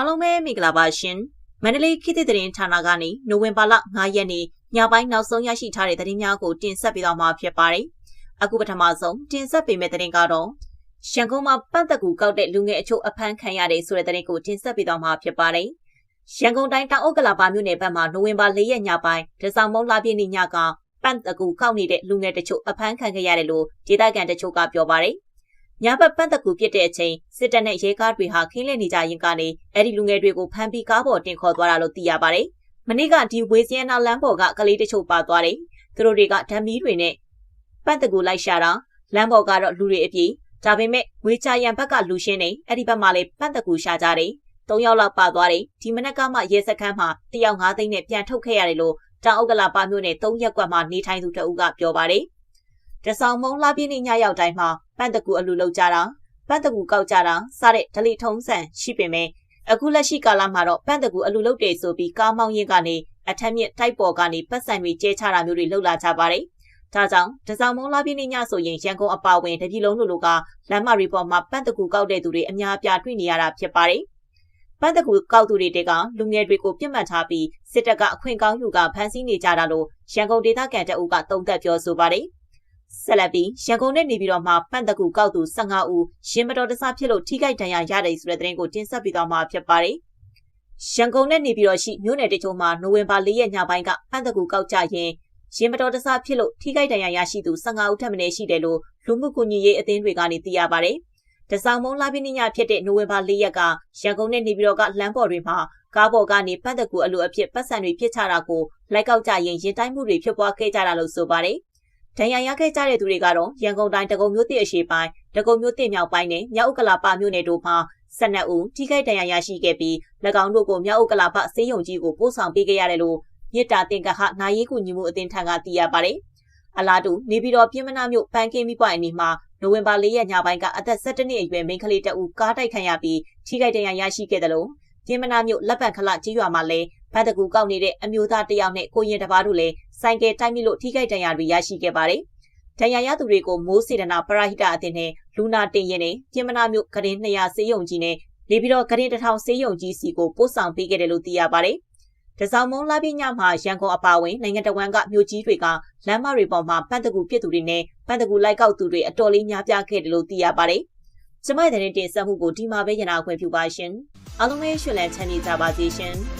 အားလုံးပဲမင်္ဂလာပါရှင်မန္တလေးခေတ်သစ်သတင်းဌာနကနေနိုဝင်ဘာလ9ရက်နေ့ညပိုင်းနောက်ဆုံးရရှိထားတဲ့သတင်းများကိုတင်ဆက်ပေးသွားမှာဖြစ်ပါတယ်အခုပထမဆုံးတင်ဆက်ပေးမယ့်သတင်းကတော့ရန်ကုန်မှာပတ်သက်ကူကောက်တဲ့လူငယ်အချို့အဖမ်းခံရတယ်ဆိုတဲ့သတင်းကိုတင်ဆက်ပေးသွားမှာဖြစ်ပါတယ်ရန်ကုန်တိုင်းတောင်အုပ်ကလာပါမြို့နယ်ဘက်မှာနိုဝင်ဘာ၄ရက်ညပိုင်းဒဇောင်မုံလာပြည့်နေ့ညကပန့်တကူကောက်နေတဲ့လူငယ်တချို့အဖမ်းခံခဲ့ရတယ်လို့ဒေသခံတချို့ကပြောပါတယ် ညဘက်ပန့်တကူပြစ်တဲ့အချိန်စစ်တပ်နဲ့ရဲကားတွေဟာခင်းလည်နေကြရင်ကနေအဲ့ဒီလူငယ်တွေကိုဖမ်းပြီးကားပေါ်တင်ခေါ်သွားတာလို့သိရပါတယ်။မနေ့ကဒီဝေစီယနာလမ်းပေါ်ကကလေးတချို့ပါသွားတယ်။သူတို့တွေကဓာမီတွေနဲ့ပန့်တကူလိုက်ရှာတာလမ်းပေါ်ကတော့လူတွေအပြေဒါပေမဲ့ဝေချာရန်ဘက်ကလူရှင်းနေအဲ့ဒီဘက်မှာလည်းပန့်တကူရှာကြတယ်။၃ယောက်လောက်ပါသွားတယ်။ဒီမနက်ကမှရဲစခန်းမှာတယောက်၅သိန်းနဲ့ပြန်ထုတ်ခဲ့ရတယ်လို့တောင်ဥက္ကလာပါမြို့နယ်၃ရက်ကွက်မှာနေထိုင်သူတအုပ်ကပြောပါတယ်။ တဆောင်မုံလာပြင်းညရောက်တိုင်းမှာပန့်တကူအလူလောက်ကြတာပန့်တကူကောက်ကြတာစတဲ့ဒလိထုံးစံရှိပေမဲ့အခုလက်ရှိကာလမှာတော့ပန့်တကူအလူလုတ်တယ်ဆိုပြီးကားမောင်းရင်ကနေအထက်မြင့်တိုက်ပေါ်ကနေပတ်စံတွေကျဲချတာမျိုးတွေလှုပ်လာကြပါတယ်။ဒါကြောင့်တစောင်းမုံလာပြင်းညဆိုရင်ရန်ကုန်အပါဝင်တပြည်လုံးလိုလိုကလမ်းမတွေပေါ်မှာပန့်တကူကောက်တဲ့သူတွေအများအပြားတွေ့နေရတာဖြစ်ပါတယ်။ပန့်တကူကောက်သူတွေတဲကလူငယ်တွေကိုပြစ်မှတ်ထားပြီးစစ်တပ်ကအခွင့်ကောင်းယူကဖမ်းဆီးနေကြတာလို့ရန်ကုန်ဒေသခံတအုပ်ကတုံ့တက်ပြောဆိုပါတယ်။ ဆက်လက်ပြီးရန်ကုန်နဲ့နေပြည်တော်မှာပန့်တကူကောက်သူ15ဦးရင်မတော်တဆဖြစ်လို့ထိခိုက်ဒဏ်ရာရတယ်ဆိုတဲ့သတင်းကိုတင်ဆက်ပေးသွားမှာဖြစ်ပါတယ်။ရန်ကုန်နဲ့နေပြည်တော်ရှိမြို့နယ်တချို့မှာနိုဝင်ဘာ၄ရက်ညပိုင်းကပန့်တကူကောက်ကြရင်ရင်မတော်တဆဖြစ်လို့ထိခိုက်ဒဏ်ရာရရှိသူ15ဦးထပ်မံရှိတယ်လို့လူမှုကူညီရေးအသင်းတွေကနေသိရပါတယ်။တစောင်းမုံလာပြီးညဖြစ်တဲ့နိုဝင်ဘာ၄ရက်ကရန်ကုန်နဲ့နေပြည်တော်ကလမ်းပေါ်တွေမှာကားပေါ်ကနေပန့်တကူအလိုအဖြစ်ပတ်စံတွေပြစ်ချတာကိုလိုက်ကောက်ကြရင်ရင်တိုင်းမှုတွေဖြစ်ပွားခဲ့ကြတာလို့ဆိုပါတယ်။ ဒဏ်ရာရခဲ့ကြတဲ့သူတွေကတော့ရန်ကုန်တိုင်းတကုံမြို့တစ်အရှိပိုင်းတကုံမြို့တစ်မြောက်ပိုင်းနဲ့မြောက်ဥက္ကလာပမြို့နယ်တို့မှာ12ဦးထိခိုက်ဒဏ်ရာရရှိခဲ့ပြီး၎င်းတို့ကိုမြောက်ဥက္ကလာပစေယုံကြီးကိုပို့ဆောင်ပေးခဲ့ရတယ်လို့မြစ်တာတင်ကဟနိုင်ရေးကူညီမှုအသင်းထံကသိရပါတယ်။အလားတူနေပြည်တော်ပြည်မနာမြို့ပန်းကင်းမိပွိုင်အနီးမှာနိုဝင်ဘာ၄ရက်ညပိုင်းကအသက်17နှစ်အရွယ်မိန်းကလေးတအူကားတိုက်ခံရပြီးထိခိုက်ဒဏ်ရာရရှိခဲ့တယ်လို့ပြည်မနာမြို့လက်ပံခလကြီးရွာမှာလည်းဗတ်တကူကောက်နေတဲ့အမျိုးသားတယောက်နဲ့ကိုရင်တစ်ပါးတို့လည်း ဆိုင်ကယ်တိုက်မိလို့ထိခိုက်ဒဏ်ရာတွေရရှိခဲ့ပါတယ်။ဒဏ်ရာရသူတွေကိုမိုးစေတနာပရဟိတအသင်းနဲ့လူနာတင်ရင်နဲ့ပြင်မနာမြို့ကရင်200စေယုံကြီးနဲ့နေပြီးတော့ကရင်1000စေယုံကြီးစီကိုပို့ဆောင်ပေးခဲ့တယ်လို့သိရပါတယ်။တစောင်းမုံလာပြညမှာရန်ကုန်အပါဝင်နိုင်ငံတော်ဝန်ကမြို့ကြီးတွေကလမ်းမတွေပေါ်မှာပန့်တကူပြစ်သူတွေနဲ့ပန့်တကူလိုက်ကောက်သူတွေအတော်လေးများပြားခဲ့တယ်လို့သိရပါတယ်။ကျမရဲ့တဲ့တင်ဆက်မှုကိုဒီမှာပဲရနာခွင့်ပြုပါရှင်။အားလုံးပဲရှင်လန်းချမ်းမြေ့ကြပါစေရှင်။